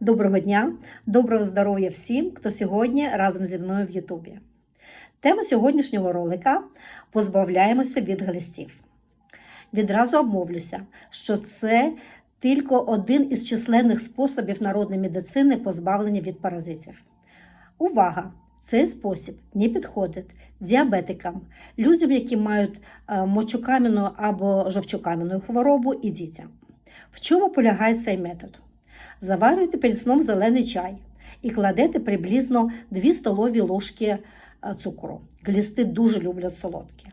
Доброго дня, доброго здоров'я всім, хто сьогодні разом зі мною в Ютубі. Тема сьогоднішнього ролика позбавляємося від глистів. Відразу обмовлюся, що це тільки один із численних способів народної медицини позбавлення від паразитів. Увага! Цей спосіб не підходить діабетикам, людям, які мають е, мочокам'яну або жовчокам'яну хворобу, і дітям. В чому полягає цей метод? Заварюйте перед сном зелений чай і кладете приблизно 2 столові ложки е, цукру. Глісти дуже люблять солодкі.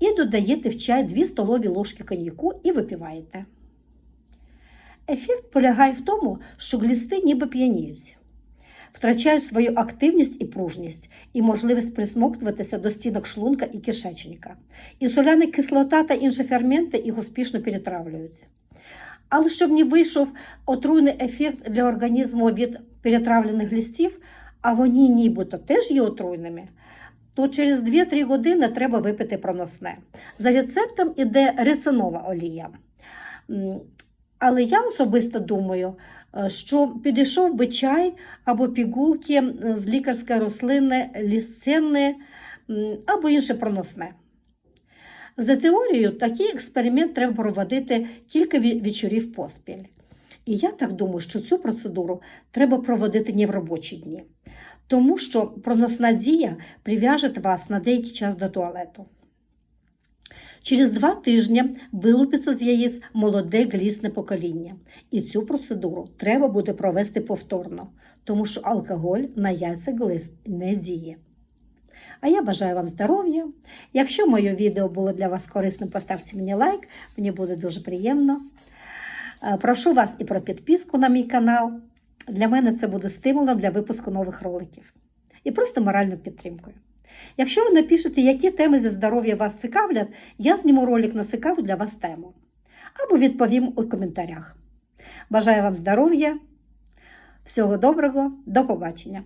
І додаєте в чай 2 столові ложки коньяку і випиваєте. Ефект полягає в тому, що глісти ніби п'яніють, втрачають свою активність і пружність і можливість присмоктуватися до стінок шлунка і кишечника. І соляна кислота та інші ферменти їх успішно перетравлюються. Але щоб не вийшов отруйний ефект для організму від перетравлених листів, а вони нібито теж є отруйними, то через 2-3 години треба випити проносне. За рецептом іде рецинова олія. Але я особисто думаю, е, що підійшов би чай або пігулки е, з лікарської рослини лісценни або інше проносне. За теорією, такий експеримент треба проводити кілька вечорів поспіль. І я так думаю, що цю процедуру треба проводити не в робочі дні, тому що проносна дія прив'яже вас на деякий час до туалету. Через два тижні вилупиться з яєць молоде глісне покоління, і цю процедуру треба буде провести повторно, тому що алкоголь на яйця глист не діє. А я бажаю вам здоров'я. Якщо моє відео було для вас корисним, поставте мені лайк, мені буде дуже приємно. Е, Прошу вас і про підписку на мій канал. Для мене це буде стимулом для випуску нових роликів і просто моральною підтримкою. Якщо ви напишете, які теми зі здоров'я вас цікавлять, я зніму ролик на цікаву для вас тему або відповім у коментарях. Бажаю вам здоров'я, всього доброго, до побачення!